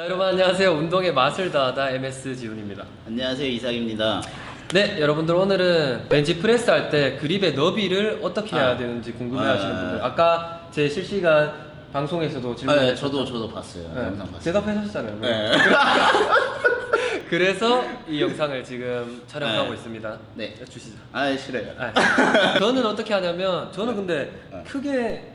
자 여러분 안녕하세요 운동의 맛을 다하다 MS 지훈입니다 안녕하세요 이삭입니다. 네 여러분들 오늘은 벤치 프레스 할 때 그립의 너비를 어떻게 해야 아. 되는지 궁금해 하시는 아. 분들 아까 제 실시간 방송에서도 아, 질문을 네, 했었죠? 저도 저도 봤어요. 네, 영상 봤어요. 대답하셨잖아요 네. 그래서 이 영상을 지금 촬영하고 네. 있습니다 네. 주시죠 아 싫어요. 아, 저는 어떻게 하냐면 저는 근데 네. 크게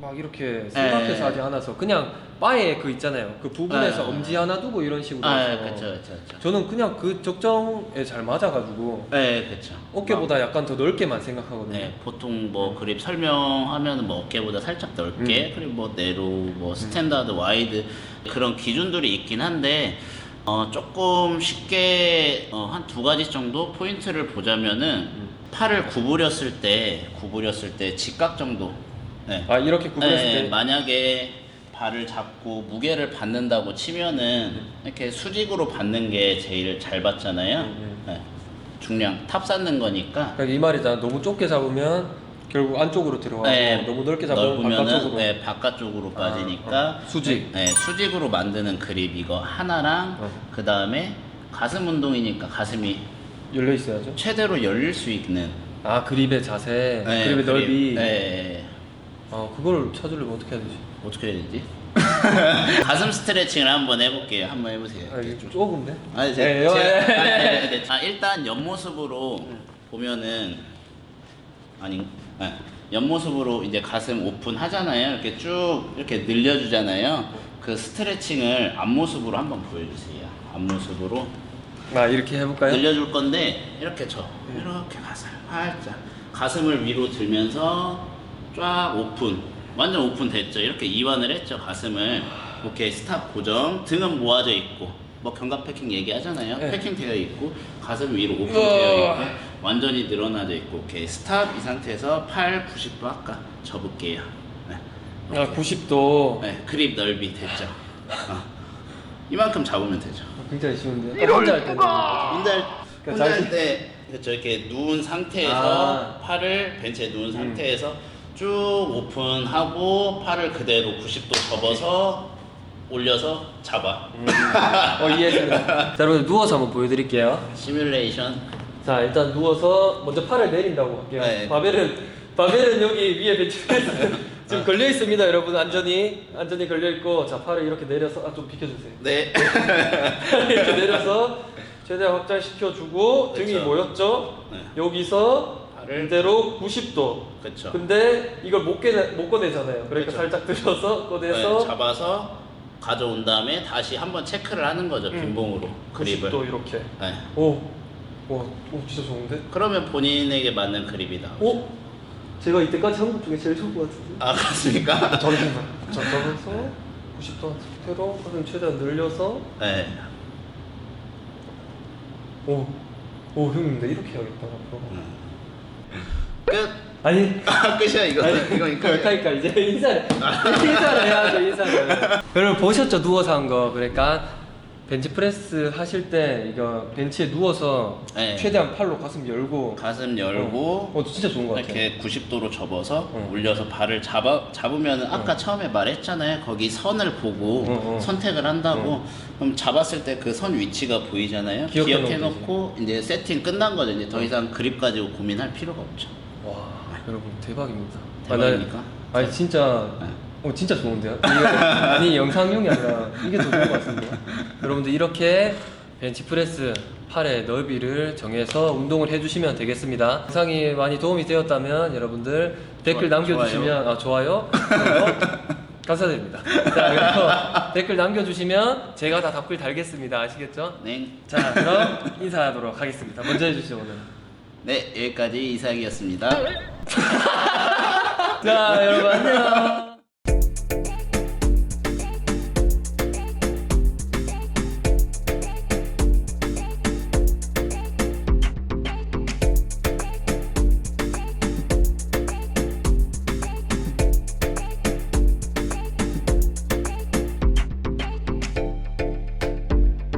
막 이렇게 생각해서 네. 하지 않아서 그냥 바에 그 있잖아요 그 부분에서 네. 엄지 하나 두고 이런 식으로 아, 해서 그렇죠, 그렇죠, 그렇죠. 저는 그냥 그 적정에 잘 맞아가지고 네, 그렇죠. 어깨보다 약간 더 넓게만 생각하거든요. 네, 보통 뭐 그립 설명하면 뭐 어깨보다 살짝 넓게 음. 그리고 뭐 내로 뭐 스탠다드 와이드 그런 기준들이 있긴 한데 어 조금 쉽게 어, 한 두 가지 정도 포인트를 보자면은 음. 팔을 구부렸을 때 구부렸을 때 직각 정도 네. 아 이렇게 구부렸을 네, 때 만약에 발을 잡고 무게를 받는다고 치면은 이렇게 수직으로 받는 게 제일 잘 받잖아요. 음, 네. 중량 탑 쌓는 거니까. 그러니까 이 말이잖아. 너무 좁게 잡으면 결국 안쪽으로 들어가고 네, 너무 넓게 잡으면 바깥쪽으로. 네, 바깥쪽으로 빠지니까 어. 수직. 네, 수직으로 만드는 그립 이거 하나랑 어. 그 다음에 가슴 운동이니까 가슴이 열려 있어야죠. 최대로 열릴 수 있는 아 그립의 자세, 네, 그립의 그립. 넓이. 네. 아 그걸 찾으려면 어떻게 해야 되지? 어떻게 해야 되지? 가슴 스트레칭을 한번 해볼게요. 한번 해보세요. 아 이게 좀 좁은데? 아니 제, 네, 제, 네. 아, 네, 네, 네. 아, 일단 옆모습으로 보면은 아니 아, 옆모습으로 이제 가슴 오픈 하잖아요. 이렇게 쭉 이렇게 늘려주잖아요. 그 스트레칭을 앞모습으로 한번 보여주세요. 앞모습으로 아 이렇게 해볼까요? 늘려줄 건데 이렇게 저 이렇게 가슴 살짝 가슴을 위로 들면서 쫙 오픈 완전 오픈 됐죠 이렇게 이완을 했죠 가슴을 오케이 스탑 고정 등은 모아져 있고 뭐 견갑 패킹 얘기하잖아요 네. 패킹 되어 있고 가슴 위로 오픈. 되어 있고 완전히 늘어나져 있고 오케이 스탑 이 상태에서 팔 90도 아까 접을게요 네. 아 90도. 네, 그립 넓이 됐죠 어. 이만큼 잡으면 되죠 굉장히 쉬운데. 아, 혼자 할 때는. 혼자 할, 그러니까 혼자 할때 그렇죠 이렇게 누운 상태에서 아. 팔을 벤치에 누운 음. 상태에서 쭉 오픈하고 팔을 그대로 90도 접어서 올려서 잡아 음. 어 이해했습니다. 자 여러분 누워서 한번 보여드릴게요. 시뮬레이션 자 일단 누워서 먼저 팔을 내린다고 할게요. 네. 바벨은 바벨은 여기 위에 배치돼 지금 걸려 있습니다, 여러분 안전히 안전히 걸려 있고 자 팔을 이렇게 내려서 아 좀 비켜주세요. 네 이렇게 내려서 최대한 확장시켜 주고 등이 그쵸. 모였죠. 네. 여기서 그대로 90도. 그렇죠 근데 이걸 못, 꺼내, 못 꺼내잖아요. 그러니까 그쵸. 살짝 들어서 꺼내서 네, 잡아서 가져온 다음에 다시 한번 체크를 하는 거죠 음. 빈봉으로 그립을 90도 이렇게. 네. 오, 와, 오 진짜 좋은데? 그러면 본인에게 맞는 그립이 나오죠 오, 제가 이때까지 한 것 중에 제일 좋은 것 같은데. 아 그렇습니까? 잠시만. 자, 접어서 90도 상태로 가슴 최대한 늘려서 네 오, 오 형님 나 이렇게 해야겠다 앞으로. 끝! 아니. 아 끝이야 이거 이거 이거 그러니까 이제 인사를 인사를 해야죠 인사를. 여러분 보셨죠 누워서 한 거. 그러니까 벤치 프레스 하실 때 이거 벤치에 누워서 네. 최대한 팔로 가슴 열고. 가슴 열고 어, 어, 진짜 좋은 것 같아요. 이렇게 90도로 접어서 어. 올려서 발을 잡아 잡으면 아까 처음에 말했잖아요. 거기 선을 보고 어, 어. 선택을 한다고. 그럼 잡았을 때 그 선 위치가 보이잖아요. 기억해 놓고 이제 세팅 끝난 거죠. 이제 더 이상 그립 가지고 고민할 필요가 없죠. 와 여러분 대박입니다. 대박입니까? 아, 나- 아니 진짜 네. 어 진짜 좋은데요? 아니 영상용이 아니라 이게 더 좋은 것 같은데요? 여러분들 이렇게 벤치 프레스 팔의 넓이를 정해서 운동을 해주시면 되겠습니다. 영상이 많이 도움이 되었다면 여러분들 댓글 좋아- 남겨주시면 아 좋아요. 그리고 감사드립니다. 자 그리고 댓글 남겨주시면 제가 다 답글 달겠습니다. 아시겠죠? 네. 자 그럼 인사하도록 하겠습니다. 먼저 해주시죠 오늘. 네, 여기까지 이삭이었습니다. 자 여러분 안녕.